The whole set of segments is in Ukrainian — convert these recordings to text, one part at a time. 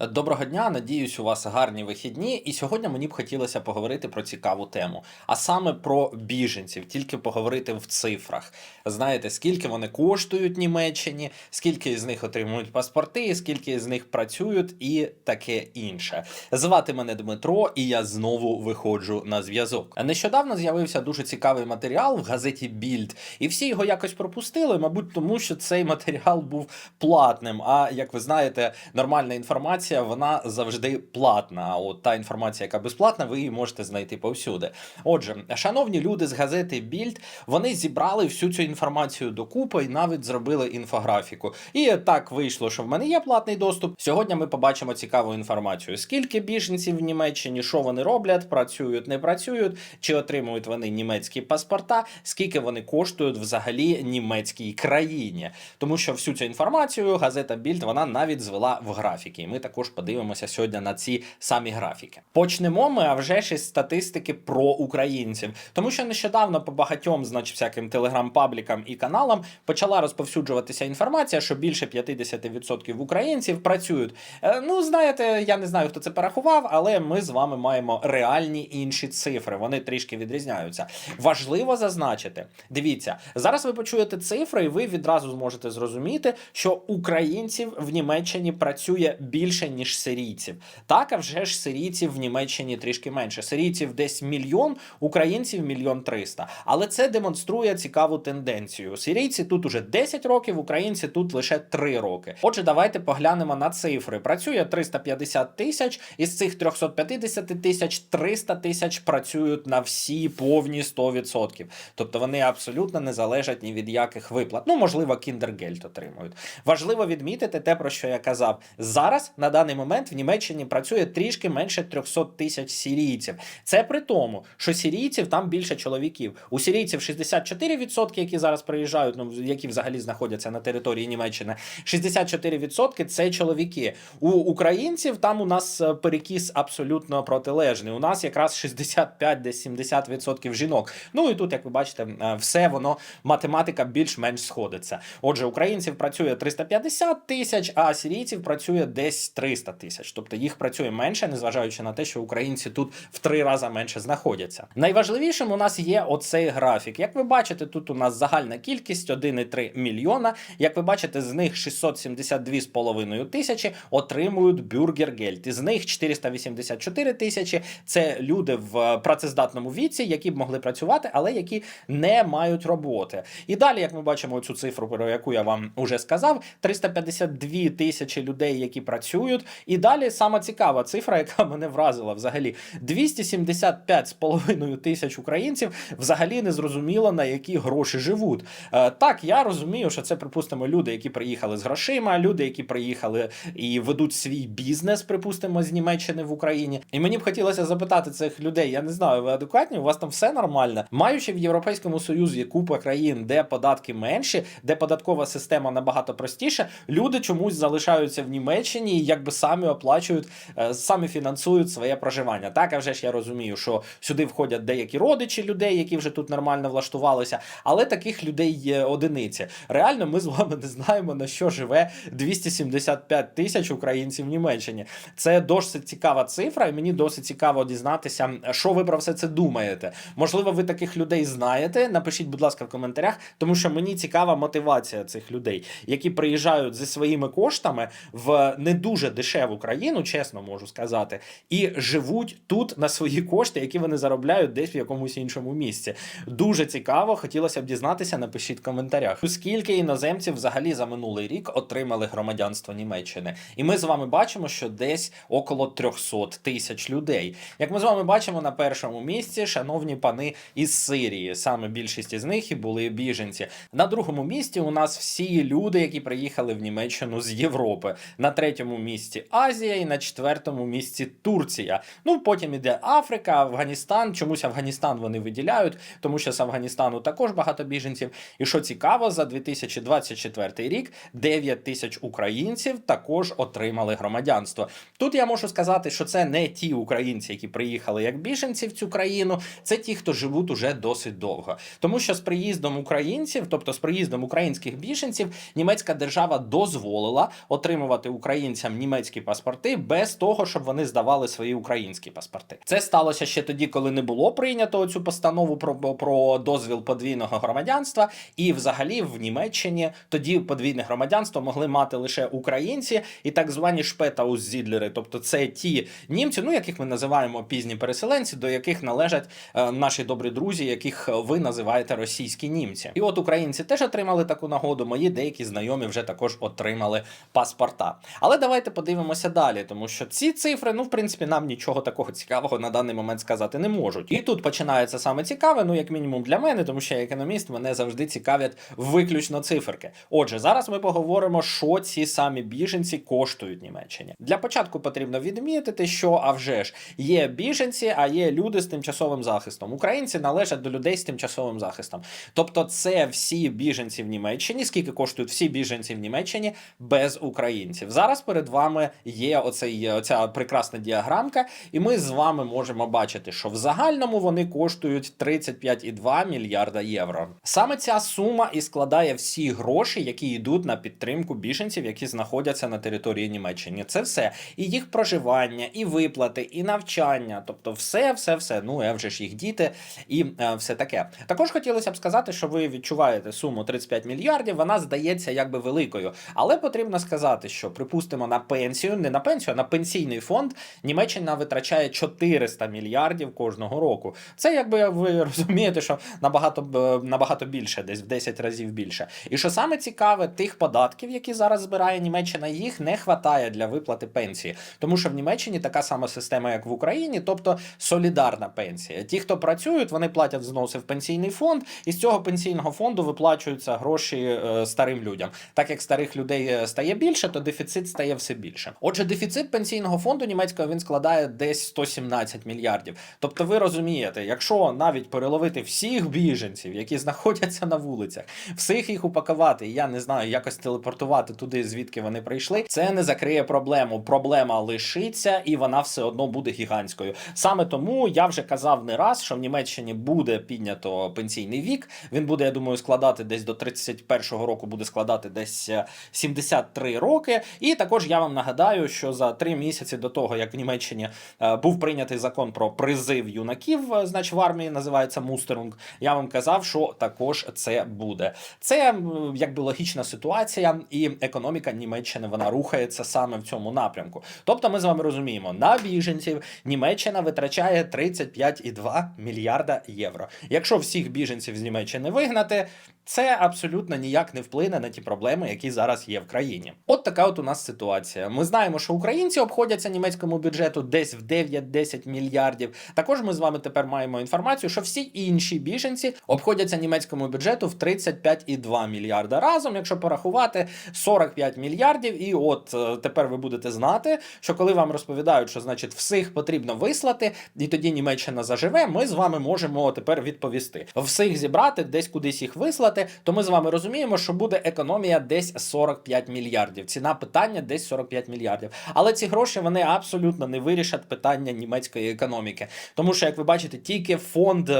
Доброго дня, надіюсь, у вас гарні вихідні. І сьогодні мені б хотілося поговорити про цікаву тему, а саме про біженців, тільки поговорити в цифрах. Знаєте, скільки вони коштують Німеччині, скільки з них отримують паспорти, скільки з них працюють і таке інше. Звати мене Дмитро, і я знову виходжу на зв'язок. Нещодавно з'явився дуже цікавий матеріал в газеті Більд, і всі його якось пропустили, мабуть, тому що цей матеріал був платним. А як ви знаєте, нормальна інформація вона завжди платна. А от та інформація, яка безплатна, ви її можете знайти повсюди. Отже, шановні люди з газети Більд, вони зібрали всю цю інформацію докупи і навіть зробили інфографіку. І так вийшло, що в мене є платний доступ. Сьогодні ми побачимо цікаву інформацію: скільки біженців в Німеччині, що вони роблять, працюють, не працюють, чи отримують вони німецькі паспорта, скільки вони коштують взагалі німецькій країні. Тому що всю цю інформацію газета Більд вона навіть звела в графіки. І ми також подивимося сьогодні на ці самі графіки. Почнемо ми, а вже ж із статистики про українців, тому що нещодавно по багатьом, значить, всяким телеграм-паблікам і каналам почала розповсюджуватися інформація, що більше 50% українців працюють. Е, ну, знаєте, я не знаю, хто це порахував, але ми з вами маємо реальні інші цифри. Вони трішки відрізняються. Важливо зазначити, дивіться, зараз ви почуєте цифри, і ви відразу зможете зрозуміти, що українців в Німеччині працює більше ніж сирійців. Так, а вже ж сирійців в Німеччині трішки менше. Сирійців десь мільйон, українців мільйон триста. Але це демонструє цікаву тенденцію. Сирійці тут уже 10 років, українці тут лише 3 роки. Отже, давайте поглянемо на цифри. Працює 350 тисяч, із цих 350 тисяч 300 тисяч працюють на всі повні 100%. Тобто вони абсолютно не залежать ні від яких виплат. Ну, можливо, кіндергельт отримують. Важливо відмітити те, про що я казав. Зараз на даний момент в Німеччині працює трішки менше 300 тисяч сірійців. Це при тому, що сірійців там більше чоловіків. У сірійців 64%, які зараз приїжджають, ну які взагалі знаходяться на території Німеччини. 64% це чоловіки. У українців там у нас е, перекіс абсолютно протилежний. У нас якраз 65 десь 70% жінок. Ну і тут, як ви бачите, е, все воно математика більш-менш сходиться. Отже, українців працює 350 тисяч, а сірійців працює десь 300 тисяч. Тобто їх працює менше, незважаючи на те, що українці тут в три рази менше знаходяться. Найважливішим у нас є оцей графік. Як ви бачите, тут у нас загальна кількість 1,3 мільйона. Як ви бачите, з них 672,5 тисячі отримують бюргергельд. Із них 484 тисячі це люди в працездатному віці, які б могли працювати, але які не мають роботи. І далі, як ми бачимо цю цифру, про яку я вам уже сказав, 352 тисячі людей, які працюють. І далі сама цікава цифра, яка мене вразила взагалі: 275,5 тисяч українців взагалі не зрозуміло на які гроші живуть. Е, так, я розумію, що це припустимо люди, які приїхали з грошима, люди, які приїхали і ведуть свій бізнес, припустимо, з Німеччини в Україні. І мені б хотілося запитати цих людей: я не знаю, ви адекватні? У вас там все нормально? Маючи в Європейському Союзі купа країн, де податки менші, де податкова система набагато простіша, люди чомусь залишаються в Німеччині і якби самі оплачують, е, самі фінансують своє проживання. Так, а вже ж я розумію, що сюди входять деякі родичі людей, які вже тут нормально влаштувалися, але таких людей є одиниці. Реально, ми з вами не знаємо на що живе 275 тисяч українців в Німеччині. Це досить цікава цифра, і мені досить цікаво дізнатися, що ви про все це думаєте. Можливо, ви таких людей знаєте. Напишіть, будь ласка, в коментарях, тому що мені цікава мотивація цих людей, які приїжджають зі своїми коштами в не дуже дешеву країну, чесно можу сказати, і живуть тут на свої кошти, які вони заробляють десь в якомусь іншому місці. Дуже цікаво, хотілося б дізнатися. Напишіть в коментарях. Скільки іноземців взагалі за минулий рік отримали громадянство Німеччини? І ми з вами бачимо, що десь около 300 тисяч людей. Як ми з вами бачимо на першому місці, шановні пани із Сирії, саме більшість із них і були біженці. На другому місці у нас всі люди, які приїхали в Німеччину з Європи. На третьому місці Азія і на четвертому місці Турція. Ну потім іде Африка, Афганістан. Чомусь Афганістан вони виділяють, тому що з Афганістану також багато біженців. І що цікаво, за 2024 рік 9 тисяч українців також отримали громадянство. Тут я можу сказати, що це не ті українці, які приїхали як біженці в цю країну, це ті, хто живуть уже досить довго. Тому що з приїздом українців, тобто з приїздом українських біженців, німецька держава дозволила отримувати українцям німецькі паспорти без того, щоб вони здавали свої українські паспорти. Це сталося ще тоді, коли не було прийнято цю постанову про, про дозвіл подвійного громадянства. І взагалі в Німеччині тоді подвійне громадянство могли мати лише українці і так звані шпетауззідлери, тобто це ті німці, ну яких ми називаємо пізні переселенці, до яких належать е, наші добрі друзі, яких ви називаєте російські німці. І от українці теж отримали таку нагоду. Мої деякі знайомі вже також отримали паспорта. Але давайте подивимося далі, тому що ці цифри, ну в принципі, нам нічого такого цікавого на даний момент сказати не можуть. І тут починається саме цікаве, ну як мінімум для мене, тому що я економіст, мене завжди цікавлять виключно циферки. Отже, зараз ми поговоримо, що ці самі біженці коштують Німеччині. Для початку потрібно відмітити, що а вже ж є біженці, а є люди з тимчасовим захистом. Українці належать до людей з тимчасовим захистом. Тобто, це всі біженці в Німеччині. Скільки коштують всі біженці в Німеччині без українців? Зараз перед вами є оцей, оця прекрасна діаграмка, і ми з вами можемо бачити, що в загальному вони коштують 35,2 мільярда євро. Саме ця сума і складає всі гроші, які йдуть на підтримку біженців, які знаходяться на території Німеччини. Це все і їх проживання, і виплати, і навчання, тобто все, все, все. Ну а вже ж їх діти і е, все таке. Також хотілося б сказати, що ви відчуваєте суму 35 мільярдів. Вона здається якби великою, але потрібно сказати, що припустимо на пенсію, не на пенсію, а на пенсійний фонд Німеччина витрачає 400 мільярдів кожного року. Це якби ви розумієте, що набагато набагато більше, десь в 10 разів більше. І що саме цікаве, тих податків, які зараз збирає Німеччина, їх не вистачає для виплати пенсії, тому що в Німеччині така сама система, як в Україні, тобто солідарна пенсія. Ті, хто працюють, вони платять взноси в пенсійний фонд, і з цього пенсійного фонду виплачуються гроші е, старим людям. Так як старих людей е, стає більше, то дефіцит стає все більше. Отже, дефіцит пенсійного фонду німецького він складає десь 117 мільярдів. Тобто, ви розумієте, якщо навіть переловити всіх біженців, які знаходяться на вулицях, всіх їх упакувати, я не знаю, якось телепортувати туди, звідки вони прийшли, це не закриє проблему. Проблема лишиться, і вона все одно буде гігантською. Саме тому я вже казав не раз, що в Німеччині буде піднято пенсійний вік. Він буде, я думаю, складати десь до 31-го року, буде складати десь е, 73 роки. І також я вам нагадаю, що за три місяці до того, як в Німеччині е, був прийнятий закон про призив юнаків, е, значить в армії називається мустерунг. Я вам казав, що також це буде. Це якби логічна ситуація, і економіка Німеччини вона рухається саме в цьому напрямку. Тобто, ми з вами розуміємо, на біженців Німеччина витрачає 35,2 мільярда євро. Якщо всіх біженців з Німеччини вигнати, це абсолютно ніяк не вплине на ті проблеми, які зараз є в країні. От така от у нас ситуація. Ми знаємо, що українці обходяться німецькому бюджету десь в 9-10 мільярдів. Також ми з вами тепер маємо інформацію, що всі інші біженці обходяться німецькому бюджету в 35,2 мільярда разом, якщо порахувати 45 мільярдів. І от е, тепер ви будете знати, що коли вам розповідають, що значить всіх потрібно вислати, і тоді Німеччина заживе, ми з вами можемо тепер відповісти. Всіх зібрати, десь кудись їх вислати, то ми з вами розуміємо, що буде економія десь 45 мільярдів. Ціна питання десь 45 мільярдів. Але ці гроші вони абсолютно не вирішать питання німецької економіки. Тому що, як ви бачите, тільки фонд.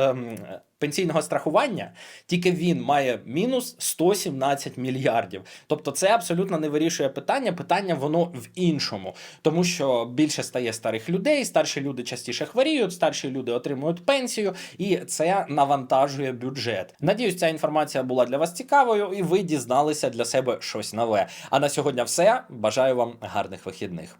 Пенсійного страхування тільки він має мінус 117 мільярдів. Тобто, це абсолютно не вирішує питання. Питання воно в іншому, тому що більше стає старих людей, старші люди частіше хворіють, старші люди отримують пенсію, і це навантажує бюджет. Надіюсь, ця інформація була для вас цікавою, і ви дізналися для себе щось нове. А на сьогодні все. Бажаю вам гарних вихідних.